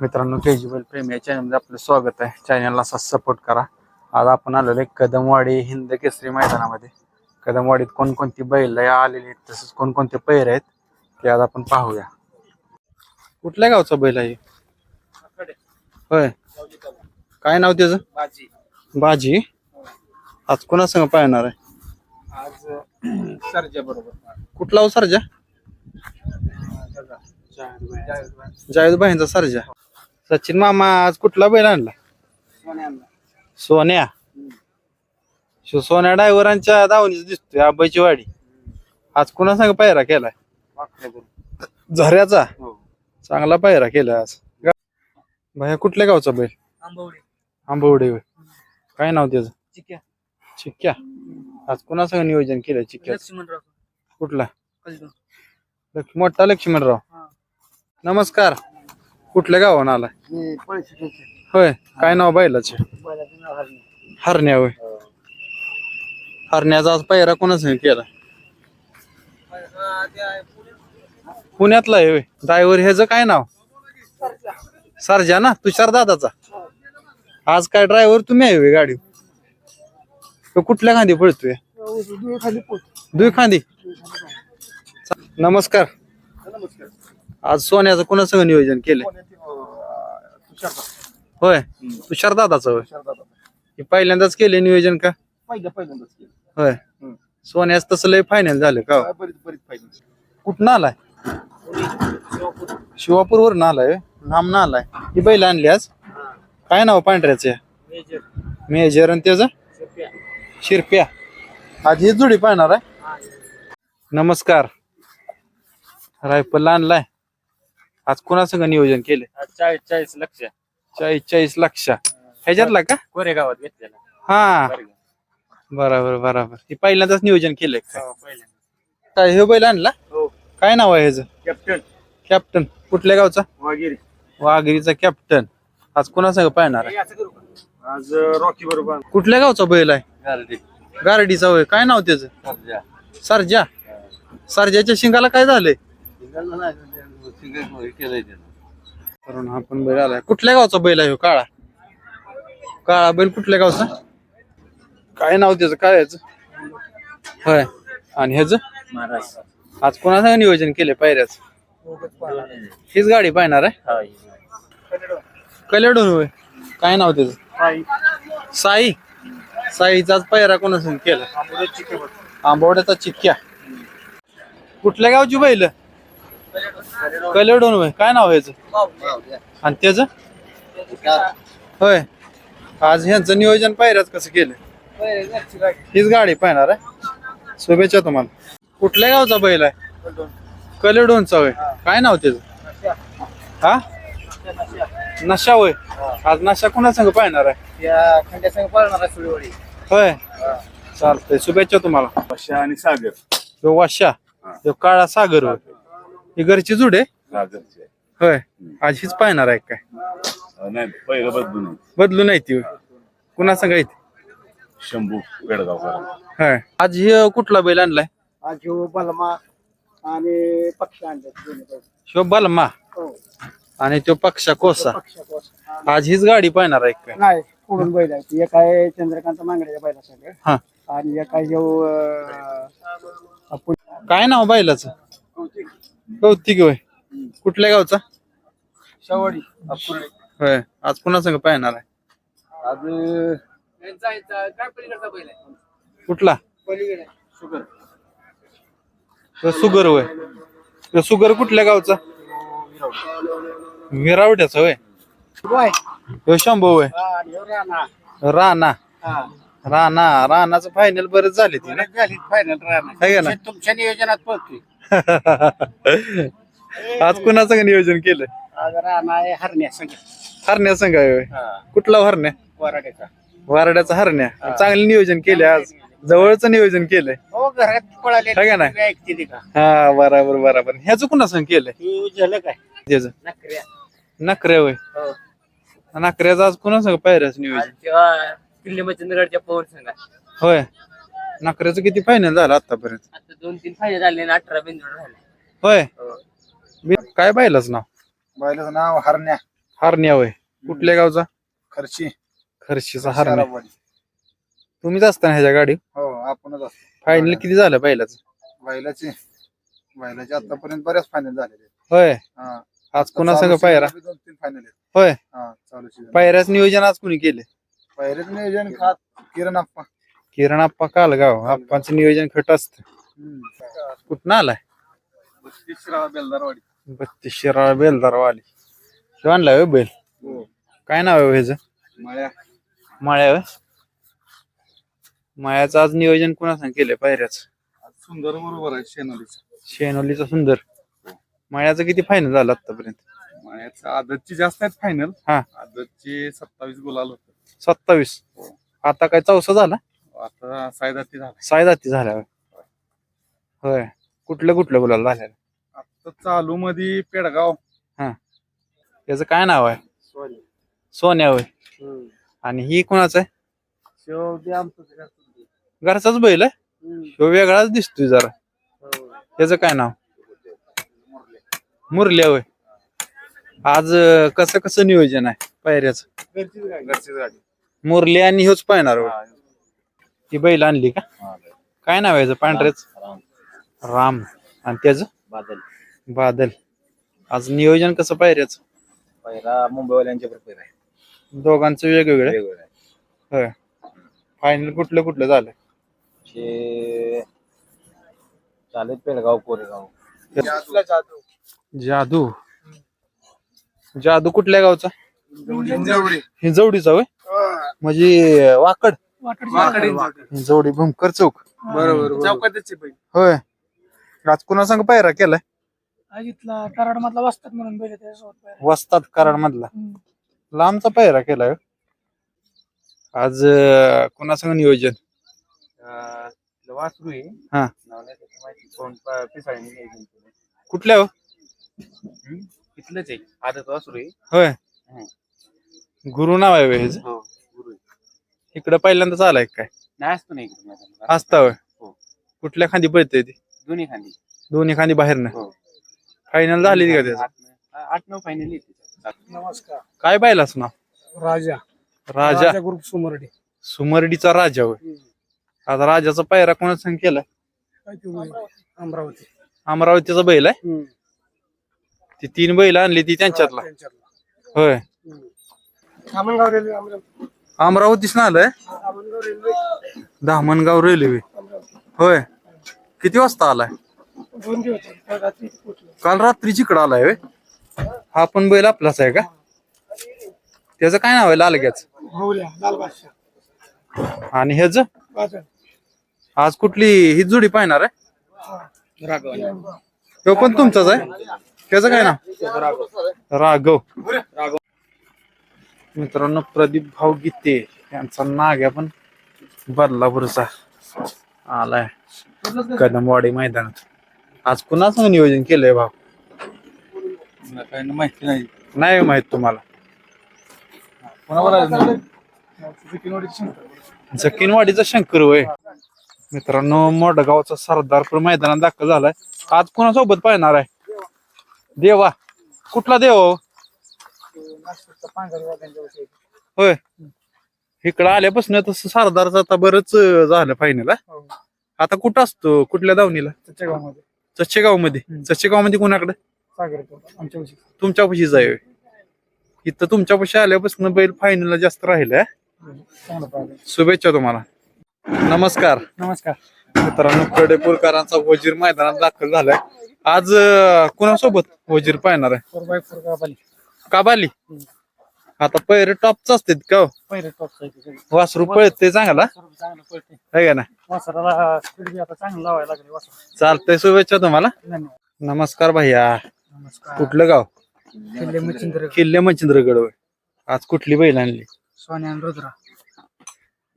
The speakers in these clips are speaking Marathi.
मित्रांनो के जी प्रेमी या चॅनलमध्ये आपलं स्वागत आहे. चॅनलला असा सपोर्ट करा. आज आपण आलेलो आहे कदमवाडी हिंद केसरी मैदानामध्ये. कदमवाडीत कोणकोणती बैल आलेली आहेत तसंच कोणकोणते पैर आहेत ते आज आपण पाहूया. कुठल्या गावचा बैल आहे? होय. काय नाव त्याचं? बाजी. आज कोणासंग पाहणार आहे? आज सरजा बरोबर कुठला हो सरजा? जावेद भाईंचा सरजा. सचिन मामा आज कुठला बैल आणला? सोन्या शो सोन्या ड्रायव्हरांच्या दावणीच दिसतोय आबाईची वाडी. आज कुणा सांग पायरा केलाय? झऱ्याचा? हो. चांगला पायरा केलाय आज. भाया कुठल्या गावचा बैल? आंबवडे. आंबवडे होय. काय नाव त्याचं? चिक्या. चिक्क्या आज कुणा संग नियोजन केलंय चिक्क्या कुठला? मोठा लक्ष्मणराव. हा. नमस्कार. कुठल्या गावानं आलाय? मी पैसे द्यायचे. होय. काय नाव बैलाचे? बैलाचं नाव हरणे. हरण्या होय. हरण्याचा आज पायरा केला हा, ते आहे पुणे. पुण्यातला आहे ड्रायव्हर ह्याचं काय नाव? सरजा ना? तुषार दादाचा? आज काय ड्रायव्हर तुम्ही आहे गाडी तो कुठल्या खांदी पळतोय? पोट. दुई खांदी नमस्कार. नमस्कार. आज सोन्याचं कोणासंग नियोजन केलं होय. तुषार दादाचं होय. हे पहिल्यांदाच केले नियोजन का? पहिलं पहिल्यांदाच केलं. होय. सोन्याच तसं लय फायनल झालं का हो? बरीच बरीच कुठं आलाय? शिवापूर वरून आलाय होय? ना आलाय. ही बैल आणली आज? काय नाव पांढऱ्याचं? मेजर. मेजर आणि त्याचं? शिरप्या. आज ही जुडी पाहणार आहे. नमस्कार. रायफल आणलाय. आज कोणासंग नियोजन केले चाळीस चाळीस लक्ष. चाळीस चाळीस लक्ष. ह्याच्यातला का? कोरेगावात घेतलेला. हा. बरं. बरोबर बरोबर. ती पहिल्यांदाच नियोजन केलंय काय? हो. काय हे बैल आणला? हो. काय नाव आहे ह्याचं? कॅप्टन. कॅप्टन. कुठल्या गावचा? वागिरी वाघिरीचा कॅप्टन. आज कोणासंग पाहणार आहे? आज रॉकी बरोबर कुठल्या गावचा बैल आहे? गारडीचा होय. काय नाव त्याचं? सरजा. सरजाच्या शिंगाला काय झालंय? कारण हा पण बैल आलाय. कुठल्या गावचा बैल आहे ह्यो? काळा. काळा बैल कुठल्या गावचा? काय नाव त्याचं? काय याचं? होय. आणि ह्याच? महाराज. आज कोणाचं नियोजन केलंय पायऱ्याच? हीच गाडी पाहणार आहे? कलेडून होय. काय नाव त्याचं? साई. साईचाच पायरा कोणासंग केला? आंबवड्याचा चिक्क्या. कुठल्या गावची बैल? कलेडून होय. काय नाव आहे ह्याचं आणि त्याच? होय. आज ह्यांचं नियोजन पायऱ्याच कसं केलं? हीच गाडी पाहणार आहे. शुभेच्छा तुम्हाला. कुठल्या गावचा बैल आहे? कलेडोनचा होय. काय नाव त्याचं? हा? नशा होय. आज नशा कोणा संग पाहणार आहे? होय. चालतंय. शुभेच्छा तुम्हाला. पशा आणि सागर. तो वाशा तो काळा सागर होय. ही घरची जुडे सागरचे होय. आज हीच पाहणार आहे काय? अं, नाही पहिलं बदलून आहे. बदलू नाही ती. कुणा संग येते शंभू बेडगावकर होय. आज हे कुठला बैल आणलाय? आज ह्यो बलमा आणि पक्ष आणले दोन्ही बैल. शिव बलमा? हो. आणि तो पक्षा कोसा? पक्ष कोस. आज हीच गाडी पाहणार आहे काय? नाही पुढून बैल आहे एक आहे चंद्रकांत मांगड्याच्या बैला सगळं हा. आणि एक आहे ह्यो, अं, आपण काय नाव बैलाचं? कौतिक होय. कुठल्या गावचा? शेवाडी अपुर्डे होय. आज पुन्हा संग पाहणार आहे? आज कुठला? तो सुगर होय. तो सुगर कुठल्या गावचा? विरावट्याचा होय. तो शंभू होय. राणा. राणा. राणा राणाचं फायनल बरेच झाले ती ना? फायनल का ना? तुमच्या नियोजनात पळतोय. आज कुणाचं नियोजन केलं आज राणा आहे हरण्या संघ. हरण्या संघ आहे होय. कुठला हरण्या? वराड्याचा वारड्याचा हरण्या. चांगलं नियोजन केलंय आज. जवळचं नियोजन केलंय. हो घरात है का ना? ऐकते ती का? हा बराबर बराबर. ह्याचं कुणा संग केलंय? तू झालं काय? त्याचं नकऱ्या. नकऱ्या होय. हो. नकऱ्याचं आज कुणा संग पायऱ्याच नियोजन. तेव्हा किल्ले मच्छिंद्रगडच्या पवन संघ होय. नकऱ्याचं किती फायनल झालं आतापर्यंत? आता दोन तीन फायदे झाले आणि अठरा बिंदू राहिले होय? बी- काय पाहिलंच नाव? बैलाचं नाव हरण्या. हरण्या वय कुठल्या गावचा? खर्ची. खर्शीचा हरण्या. तुम्हीच असता ह्याच्या गाडी हो आपणच असतो. फायनल किती झालं पहिल्याच बैलाचे बैलाचे आतापर्यंत बऱ्याच फायनल झालेले होय. हा. आज कुणा संग चालू पायरा? season दोन तीन फायनल आहेत. होय. हा चालू पायऱ्याच नियोजन आज कुणी केले पहिलेच नियोजन खात किरण आप्पा. किरण आप्पा कालगाव आप्पांचं नियोजन खट असत. कुठं आलाय? बत्तीस शिराळ बेलदार वाली शिव आणलाय होय बैल? काय नाव आहे ह्याचं? मळ्या. होय? माळ्याचं आज नियोजन कुणा सांग केलंय पायऱ्याच? सुंदर बरोबर आहे शेनोलीच. शेनोलीचा सुंदर. माळ्याचं किती फायनल झालं आतापर्यंत? मळ्याचं आदतची जास्त आहेत फायनल हा. आदतची सत्तावीस गुलाल होत. सत्तावीस. आता काय चौसा झाला? आता सायदाती झाला. सायदाती झाल्या होय. कुठलं कुठलं बोलायला झाल्या आता चालू मध्ये पेडगाव त्याचं काय नाव आहे? सोन्या होय. आणि ही कोणाचं आहे? शेवटी आमचं घरचाच बैल आहे? ह्यो वेगळाच दिसतोय जरा. त्याचं काय नाव? मुरल्या होय. आज कसं कसं नियोजन आहे? पायऱ्याचं? गाडी. मुरली आणि ह्योच पाहणार होय. ती बैल आणली का? काय नाव आहे याचं? पांढऱ्याच राम. आणि त्याचं? बादल. बादल. आज नियोजन कसं पायऱ्याचं पहिला मुंबईवाल्यांच्या बरोबर आहे. दोघांचं वेगवेगळं? वेगवेगळं आहे. होय. फायनल कुठलं कुठलं झालं हे चालेल पेडगाव कोरेगाव. जादू. जादू. कुठल्या गावचा? हिंजवडीचा होय. म्हणजे वाकड? हिंजवडी भूमकर चौक. बरोबर चौकातच होय. आज कुणा संग पायरा केलाय? कराड मधला वाचतात म्हणून त्याच्यासोबत. वस्तात कराड मधला हम्म. लांबचा पायरा केलाय होय. आज कुणा संग नियोजन? वासरू आहे. हा. नाव नाही त्याचं माहिती कोण प- पिसाळीने नियोजन केलं. कुठल्या हो? हम्म? आहे. आदत वासरू आहे. होय. गुरु नाव आहे होय ह्याचं? हो. इकडं पहिल्यांदाच आलाय काय? नाही असतो नाही इकडे. असता होय? हो. कुठल्या खांदी पळते ती? दोन्ही खांदी. दोन्ही खांदी बाहेरनं? हो. फायनल झाली का त्याचं? आठ नऊ- आठ नऊ फायनल येते नमस्कार. काय पाहिलास ना राजा. राजा. ग्रुप सुमर्डी. सुमर्डीचा राजा होय. आता राजाचा पायरा कोणा संग केलाय? काय ते बैल? अमरावती. अमरावतीचा बैल आहे? ती तीन बैल आणली ती त्यांच्यातला. होय. धामणगाव रेल्वे अमरावती अमरावतीच ना आलाय. धामणगाव रेल्वे होय. किती वाजता आलाय. काल रात्री रात्रीची इकडं आलाय होय? हा पण बैल आपलाच आहे का? त्याचं काय नाव आहे लालग्याच? आणि ह्याच? आज कुठली ही जोडी पाहणार आहे? तो पण तुमचाच आहे? त्याचं काय नाव? राघव. मित्रांनो प्रदीप भाऊ गीते यांचा नाग्या पण बदलापूरचा आलाय. कदमवाडी मैदानात. आज कुणाचं नियोजन केलंय भाऊ? माहिती नाही. नाही माहीत तुम्हाला. जकीनवाडीचा शंकर वय मित्रांनो मोडगावचा सरदारपूर मैदानात दाखल झालाय. आज कोणासोबत पाहणार आहे? देवा कुठला देव? हो? होय. इकडं आल्यापासून तसं सरदारचं आता बरंच झालं फायनल आता कुठं असतो? कुठल्या दावणीला? त्याच्या गावामध्ये चच्चेगावमध्ये चच्चेगावमध्ये कोणाकडे? सागर आमच्या विषयी तुमच्या आहे होय. इथं तुमच्या पशी आल्यापासून बैल फायनलला जास्त चांगलं पाहिलं. शुभेच्छा तुम्हाला. नमस्कार. नमस्कार. मित्रांनो कडेपूरकरांचा वजीर मैदानात दाखल झालाय. आज अं, कोणासोबत वजीर पाहणार आहे? फोर बाय फोर गावाली काबाली आता पैरे टॉपच असतात का हो? पहिले टॉप साईड वासरू पळते चांगला? आहे का ना वासराला स्पीड बी आता चांगलं लावायला लागले वासर. चालतंय शुभेच्छा तुम्हाला. धन्यवाद. नमस्कार भैया. नमस्कार. कुठलं गाव? किल्ले मच्छिंद्र किल्ले मच्छिंद्रगड होय. आज कुठली बैल आणली? सोन्या आणि रुद्रा.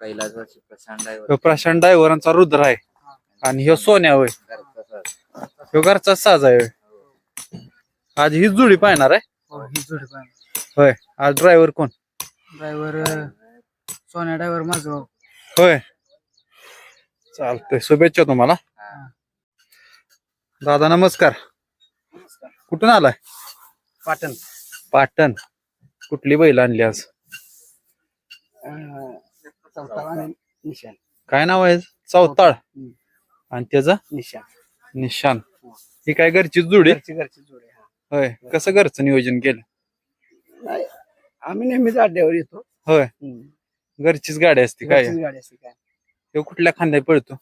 ह्यो प्रशांत डायव्हरांचा रुद्र आहे. आणि ह्यो सोन्या होय. ह्यो घरचा साज आहे होय. आज ही जुडी पाहणार आहे. हो. जोडी होय. आज ड्रायव्हर कोण? ड्रायव्हर सोन्या ड्रायव्हर माझं भाऊ. होय. चालतंय. शुभेच्छा तुम्हाला. दादा नमस्कार. कुठून आलाय? पाटण. पाटण. कुठली बैल आणली आज? अं, चौथा आणि निशान. काय नाव आहे? चौताळ. आणि त्याचं? निशान. निशान. ही काय घरचीच जोडी? घरची घरची जोडी. होय. कसं घरचं नियोजन केलं? नाही आम्ही नेहमीच अड्ड्यावर येतो. होय. हम्म. घरचीच गाडी असते काय? घरचीच गाडी असते काय? ह्यो कुठल्या खांद्या पळतो?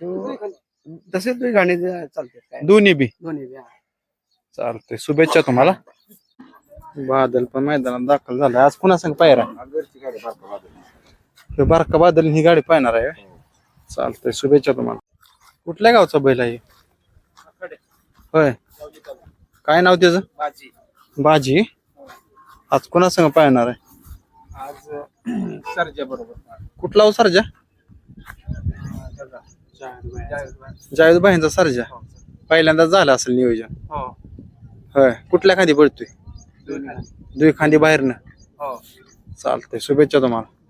तो- तसेच तुम्ही गाणी चालते काय? दोन्ही बी? दोन्ही बी, हा. चालतंय. शुभेच्छा तुम्हाला. बादल पण मैदानात दाखल झाला आज कुणा संग पायरा? ह्यो बारका बादल ही गाडी पाहणार आहे? चालतंय. शुभेच्छा तुम्हाला. कुठल्या गावचा बैल आहे? होय. काय नाव त्याचं? बाजी. बाजी. आज कुणा संग पाहणार आहे? आज सरजा बरोबर कुठला हो सरजा? जावेद भाईंचा सरजा. पहिल्यांदाच झाला असेल नियोजन. हो. होय. कुठल्या खांदी पडतोय. दुई खांदी बाहेरनं. हो. चालतंय. शुभेच्छा तुम्हाला.